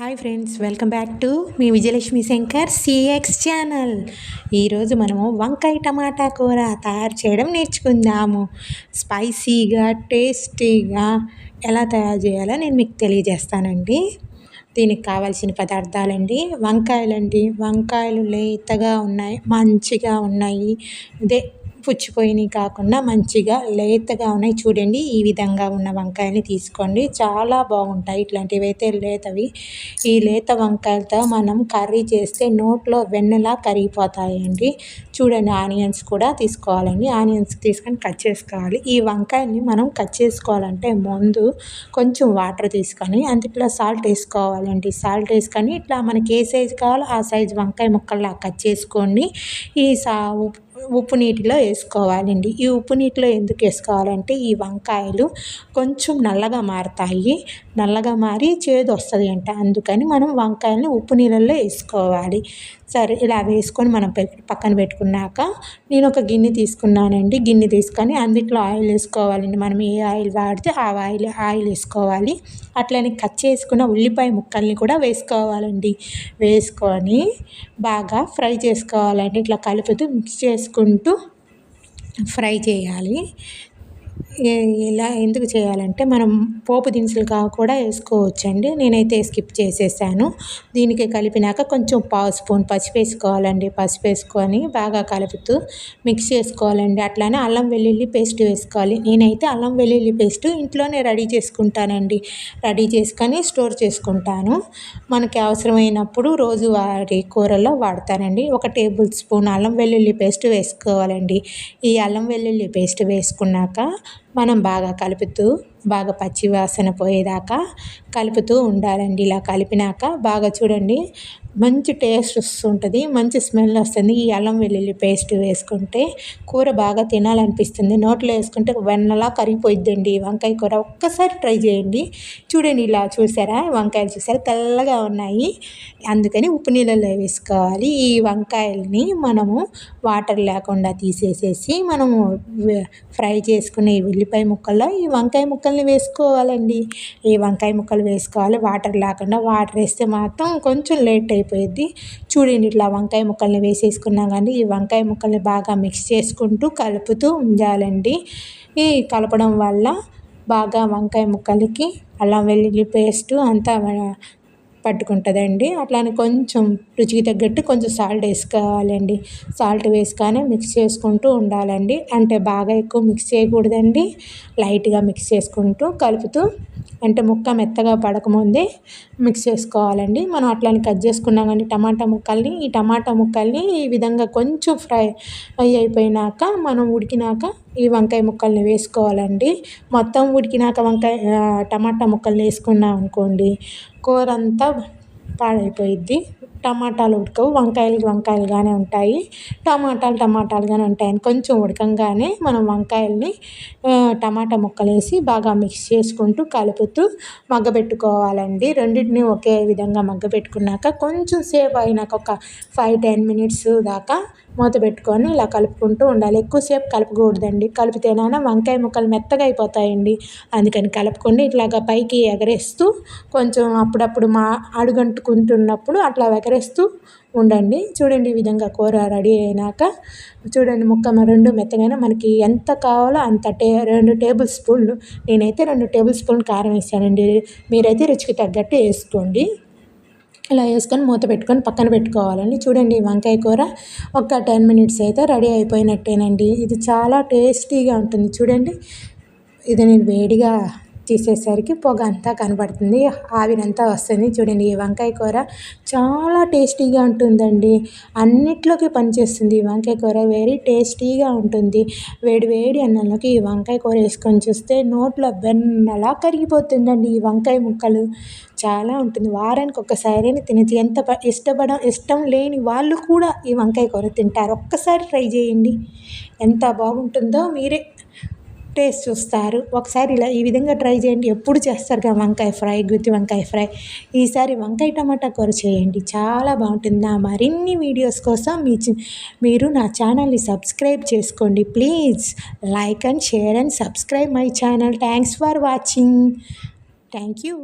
Hi friends welcome back to me Vijayalakshmi Shankar CX channel ఈరోజు మనము వంకాయ టమాటా కూర తయారు చేయడం నేర్చుకుందాము. స్పైసీగా టేస్టీగా ఎలా తయారు చేయాలో నేను మీకు తెలియజేస్తానండి. దీనికి కావాల్సిన పదార్థాలండి వంకాయలండి. వంకాయలు లేతగా ఉన్నాయి మంచిగా ఉన్నాయి. ఇదే పుచ్చిపోయినవి కాకుండా మంచిగా లేతగా ఉన్నాయి. చూడండి ఈ విధంగా ఉన్న వంకాయని తీసుకోండి. చాలా బాగుంటాయి ఇట్లాంటివి అయితే లేతవి. ఈ లేత వంకాయలతో మనం కర్రీ చేస్తే నోట్లో వెన్నలా కరిగిపోతాయండి. చూడండి ఆనియన్స్ కూడా తీసుకోవాలండి. ఆనియన్స్ తీసుకొని కట్ చేసుకోవాలి. ఈ వంకాయని మనం కట్ చేసుకోవాలంటే ముందు కొంచెం వాటర్ తీసుకొని అందుట్లో సాల్ట్ వేసుకోవాలండి. సాల్ట్ వేసుకొని ఇట్లా మనకి ఏ సైజు కావాలో ఆ సైజు వంకాయ ముక్కల్లా కట్ చేసుకోండి. ఈ సా ఉప్పు నీటిలో వేసుకోవాలండి. ఈ ఉప్పు నీటిలో ఎందుకు వేసుకోవాలంటే ఈ వంకాయలు కొంచెం నల్లగా మారుతాయి. నల్లగా మారి చేదు వస్తుంది అంట. అందుకని మనం వంకాయలని ఉప్పు నీళ్ళల్లో వేసుకోవాలి. సరే ఇలా వేసుకొని మనం పక్కన పెట్టుకున్నాక నేను ఒక గిన్నె తీసుకున్నానండి. గిన్నె తీసుకొని అందులో ఆయిల్ వేసుకోవాలండి. మనం ఏ ఆయిల్ వాడితే ఆ ఆయిల్ ఆయిల్ వేసుకోవాలి. అట్లనే కట్ చేసుకున్న ఉల్లిపాయ ముక్కల్ని కూడా వేసుకోవాలండి. వేసుకొని బాగా ఫ్రై చేసుకోవాలండి. ఇట్లా కలుపుతూ మిక్స్ చేసుకుంటూ ఫ్రై చేయాలి. ఎలా ఎందుకు చేయాలంటే మనం పోపు దినుసులుగా కూడా వేసుకోవచ్చండి. నేనైతే స్కిప్ చేసేసాను. దీనికి కలిపినాక కొంచెం పావు స్పూన్ పసుపు వేసుకోవాలండి. పసుపు వేసుకొని బాగా కలుపుతూ మిక్స్ చేసుకోవాలండి. అట్లానే అల్లం వెల్లుల్లి పేస్ట్ వేసుకోవాలి. నేనైతే అల్లం వెల్లుల్లి పేస్ట్ ఇంట్లోనే రెడీ చేసుకుంటానండి. రెడీ చేసుకొని స్టోర్ చేసుకుంటాను. మనకి అవసరమైనప్పుడు రోజువారీ కూరల్లో వాడతానండి. ఒక టేబుల్ స్పూన్ అల్లం వెల్లుల్లి పేస్ట్ వేసుకోవాలండి. ఈ అల్లం వెల్లుల్లి పేస్ట్ వేసుకున్నాక మనం బాగా కలుపుతూ బాగా పచ్చి వాసన పోయేదాకా కలుపుతూ ఉండాలండి. ఇలా కలిపినాక బాగా చూడండి మంచి టేస్ట్ వస్తుంటుంది మంచి స్మెల్ వస్తుంది. ఈ అల్లం వెల్లుల్లి పేస్ట్ వేసుకుంటే కూర బాగా తినాలనిపిస్తుంది. నోట్లో వేసుకుంటే వెన్నలా కరిగిపోయిద్దండి. వంకాయ కూర ఒక్కసారి ట్రై చేయండి. చూడండి ఇలా చూసారా? వంకాయలు చూసారా? తెల్లగా ఉన్నాయి. అందుకని ఉప్పు నీళ్ళలో వేసుకోవాలి. ఈ వంకాయల్ని మనము వాటర్ లేకుండా తీసేసేసి మనము ఫ్రై చేసుకునే ఉల్లిపాయ ముక్కల్లో ఈ వంకాయ ముక్కల్ని వేసుకోవాలండి. ఈ వంకాయ ముక్కలు వేసుకోవాలి. వాటర్ లేకుండా వాటర్ వేస్తే మాత్రం కొంచెం లేట్ అయిపోయింది. చూడండి ఇట్లా వంకాయ ముక్కల్ని వేసేసుకున్నాం కానీ ఈ వంకాయ ముక్కల్ని బాగా మిక్స్ చేసుకుంటూ కలుపుతూ ఉండాలండి. ఈ కలపడం వల్ల బాగా వంకాయ ముక్కలకి అల్లం వెల్లుల్లి పేస్ట్ అంతా పట్టుకుంటుందండి. అట్లానే కొంచెం రుచికి తగ్గట్టు కొంచెం సాల్ట్ వేసుకోవాలండి. సాల్ట్ వేసుకొని మిక్స్ చేసుకుంటూ ఉండాలండి. అంటే బాగా ఎక్కువ మిక్స్ చేయకూడదండి. లైట్గా మిక్స్ చేసుకుంటూ కలుపుతూ అంటే ముక్క మెత్తగా పడకముందే మిక్స్ చేసుకోవాలండి. మనం అట్లానే కట్ చేసుకున్నాం కానీ టమాటా ముక్కల్ని ఈ టమాటా ముక్కల్ని ఈ విధంగా కొంచెం ఫ్రై అయిపోయినాక మనం ఉడికినాక ఈ వంకాయ ముక్కల్ని వేసుకోవాలండి. మొత్తం ఉడికినాక వంకాయ టమాటా ముక్కల్ని వేసుకున్నాం అనుకోండి కూర అంతా పాడైపోయిద్ది. టమాటాలు ఉడకవు. వంకాయలు వంకాయలుగానే ఉంటాయి. టమాటాలు టమాటాలుగానే ఉంటాయి కొంచెం ఉడకంగానే మనం వంకాయల్ని టమాటా ముక్కలు వేసి బాగా మిక్స్ చేసుకుంటూ కలుపుతూ మగ్గబెట్టుకోవాలండి. రెండింటిని ఒకే విధంగా మగ్గబెట్టుకున్నాక కొంచెం సేపు అయినాక ఒక ఫైవ్ టెన్ మినిట్స్ దాకా మూత పెట్టుకొని ఇలా కలుపుకుంటూ ఉండాలి. ఎక్కువసేపు కలపకూడదండి. కలిపితేనైనా వంకాయ ముక్కలు మెత్తగా అయిపోతాయండి. అందుకని కలుపుకొని ఇట్లాగా పైకి ఎగరేస్తూ కొంచెం అప్పుడప్పుడు మా అడుగంటుకుంటున్నప్పుడు అట్లా ఎగరేస్తూ ఉండండి. చూడండి ఈ విధంగా కూర రెడీ అయినాక చూడండి ముక్క రెండు మెత్తగాన మనకి ఎంత కావాలో అంత టే రెండు టేబుల్ స్పూన్లు నేనైతే రెండు టేబుల్ స్పూన్ కారం వేసానండి. మీరైతే రుచికి తగ్గట్టు వేసుకోండి. ఇలా వేసుకొని మూత పెట్టుకొని పక్కన పెట్టుకోవాలండి. చూడండి వంకాయ కూర ఒక టెన్ మినిట్స్ అయితే రెడీ అయిపోయినట్టేనండి. ఇది చాలా టేస్టీగా ఉంటుంది. చూడండి ఇది నేను వేడిగా తీసేసరికి పొగ అంతా కనబడుతుంది. ఆవిరంతా వస్తుంది చూడండి. ఈ వంకాయ కూర చాలా టేస్టీగా ఉంటుందండి. అన్నిట్లోకి పనిచేస్తుంది ఈ వంకాయ కూర. వెరీ టేస్టీగా ఉంటుంది. వేడి వేడి అన్నంలోకి ఈ వంకాయ కూర వేసుకొని చూస్తే నోట్లో బెన్నలా కరిగిపోతుందండి ఈ వంకాయ ముక్కలు. చాలా ఉంటుంది. వారానికి ఒక్కసారి తినచ్చు ఎంత ఇష్టపడ ఇష్టం లేని వాళ్ళు కూడా ఈ వంకాయ కూర తింటారు. ఒక్కసారి ట్రై చేయండి. ఎంత బాగుంటుందో మీరే టేస్ట్ చూస్తారు. ఒకసారి ఇలా ఈ విధంగా ట్రై చేయండి. ఎప్పుడు చేస్తారు కదా వంకాయ ఫ్రై గుత్తి వంకాయ ఫ్రై? ఈసారి వంకాయ టమాటా కూర చేయండి. చాలా బాగుంటుంది. నా మరిన్ని వీడియోస్ కోసం మీ మీరు నా ఛానల్ని సబ్స్క్రైబ్ చేసుకోండి. Please like and share and subscribe my channel. Thanks for watching. Thank you.